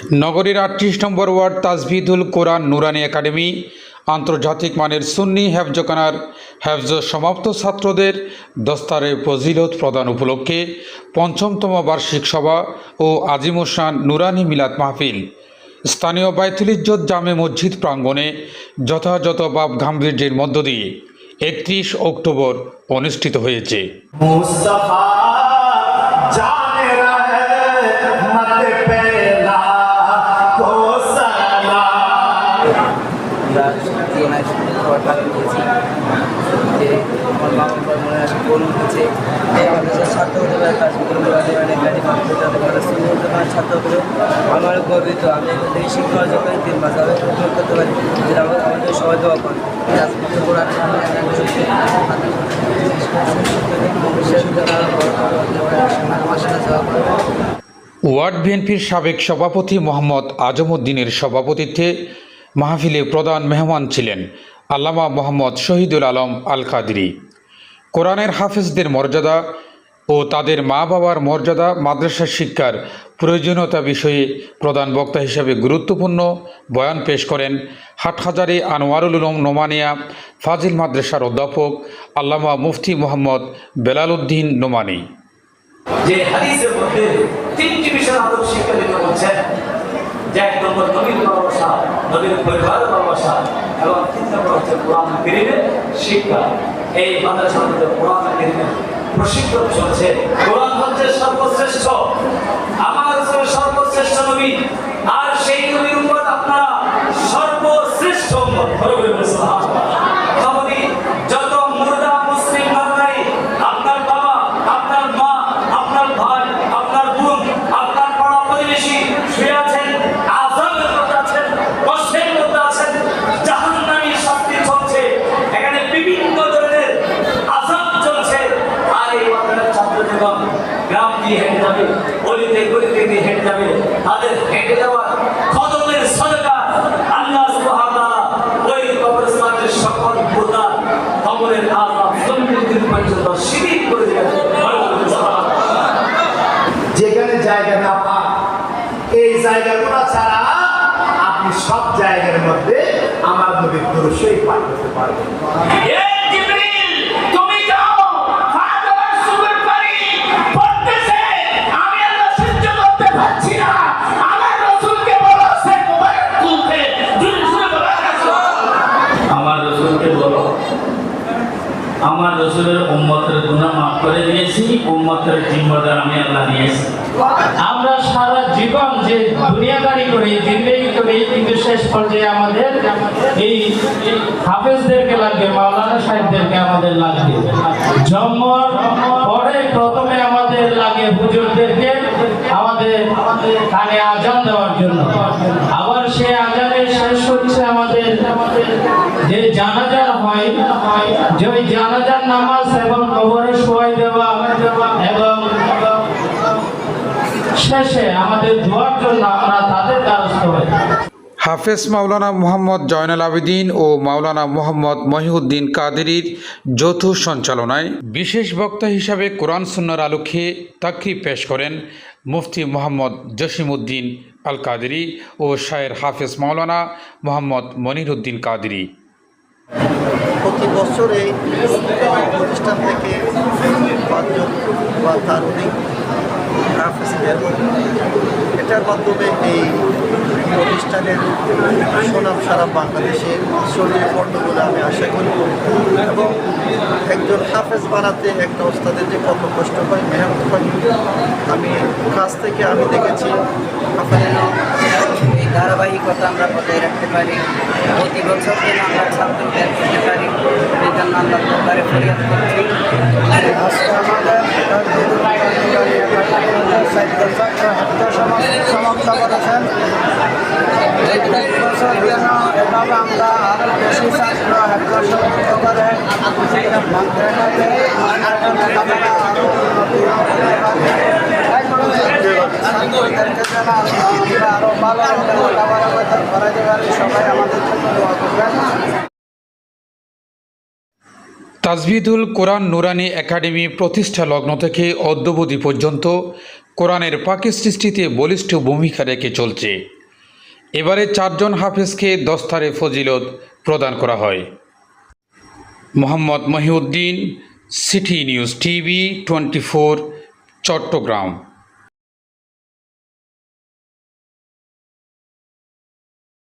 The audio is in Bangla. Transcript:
নগরীর আটত্রিশ নম্বর ওয়ার্ড তাজভিদুল কোরআন নুরানি একাডেমি, আন্তর্জাতিক মানের সুন্নি হেফজখানার হেফজ সমাপ্ত ছাত্রদের দস্তারে ফজিলত প্রদান উপলক্ষে পঞ্চমতম বার্ষিক সভা ও আজিমুসান নুরানি মিলাদ মাহফিল। স্থানীয় বাইতুল ইজ্জত জামে মসজিদ প্রাঙ্গণে যথাযথ বাপ গাম্ভীর্যের মধ্য দিয়ে একত্রিশ অক্টোবর অনুষ্ঠিত হয়েছে। আমার গর্বিত। আমি এখান থেকে শিক্ষা অর্জন করে তিন মাস আমি গ্রহণ করতে পারি। আমাদের সবাই দেওয়া ওয়ার্ড বিএনপির সাবেক সভাপতি মোহাম্মদ আজমউদ্দিনের সভাপতিত্বে মাহফিলে প্রধান মেহমান ছিলেন আল্লামা মোহাম্মদ শহীদুল আলম আল কাদরি কোরআনের হাফেজদের মর্যাদা ও তাদের মা বাবার মর্যাদা মাদ্রাসা শিক্ষার প্রয়োজনীয়তা বিষয়ে প্রধান বক্তা হিসেবে গুরুত্বপূর্ণ বয়ান পেশ করেন হাটহাজারি আনোয়ারুল উলম নোমানিয়া, ফাজিল মাদ্রাসার অধ্যাপক আল্লামা মুফতি মোহাম্মদ বেলাল উদ্দিন নোমানি শিক্ষা। এই মাদ্রাসাগুলোতে কোরআন প্রশিক্ষণ চলছে। কোরআন হচ্ছে সর্বশ্রেষ্ঠ। আমার সর্বশ্রেষ্ঠ নবী। আর সেই নবীর উপর আপনারা সর্বশ্রেষ্ঠ দিয়ে হেঁটে যাবে গলিতে হেঁটে যাবে। তাদের হেঁটে সদকা আল্লাহ সুবহানাহু ওই কবরস্থানের সকল মুর্দা কবরের আজাব চল্লিশ পর্যন্ত শিথিল করে দেবেন যেখানে জায়গা না পান এই জায়গাগুলো ছাড়া আপনি সব জায়গার মধ্যে আমার নবীর দৃশ্যই পাঠ করতে পারবেন। রসুলের উম্মতের গুনাহ মাফ করে দিয়েছি, উম্মতের জিম্মাদার আমি আল্লাহ নিয়েছি। আমরা সারা জীবন যে দুনিয়াদারি করি, জিন্দগি করি, কিন্তু শেষ পর্যায়ে আমাদের এই হাফেজদেরকে লাগবে, মাওলানা সাহেবদেরকে আমাদের লাগবে। জন্মর পরে প্রথমে আমাদের লাগে হুজুরদেরকে আমাদের কানে আজান দেওয়ার জন্য। আবার সে আজানের শেষ হচ্ছে আমাদের যে জানাজা হয়, যে ওই জানাজার নামাজ এবং দেওয়া এবং শেষে আমাদের দোয়ার জন্য আমরা তাদের হাফেজ মাওলানা মোহাম্মদ জয়নাল আবেদিন ও মাওলানা মোহাম্মদ মহিউদ্দিন কাদেরির যৌথ সঞ্চালনায় বিশেষ বক্তা হিসাবে কোরআন সুন্নার আলোকে তাকরি পেশ করেন মুফতি মোহাম্মদ জসিমউদ্দিন আল কাদেরি ও শায়ের হাফেজ মাওলানা মোহাম্মদ মনিরুদ্দিন কাদেরি। প্রতি বছর এই প্রতিষ্ঠান থেকে পাঁচজন বা তার হাফেজ এটার মাধ্যমে এই প্রতিষ্ঠানের সুনাম সারা বাংলাদেশে ছড়িয়ে পড়বে বলে আমি আশা করি। এবং একজন হাফেজ বানাতে একটা ওস্তাদের যে কত কষ্ট হয়, মেহনত হয়, আমি কাছ থেকে আমি দেখেছি। হাফেজের এই ধারাবাহিকতা আমরা বজায় রাখতে পারি। প্রতি বছর যেন আমরা ছাত্র বের করতে পারি। এই জন্য আমরা দরবারে ফরিয়াদ করছি আমরা আরও বেশি ছাত্র সমাপ্ত করে তাজবিদুল কোরআন নুরানি একাডেমি প্রতিষ্ঠা লগ্ন থেকে অদ্যবধি পর্যন্ত কোরআনের পাকে সৃষ্টিতে বলিষ্ঠ ভূমিকা রেখে চলছে। এবারে চারজন হাফেজকে দস্তারে ফজিলত প্রদান করা হয়। Mohammad Mohiuddin, city news TV, twenty Chattogram.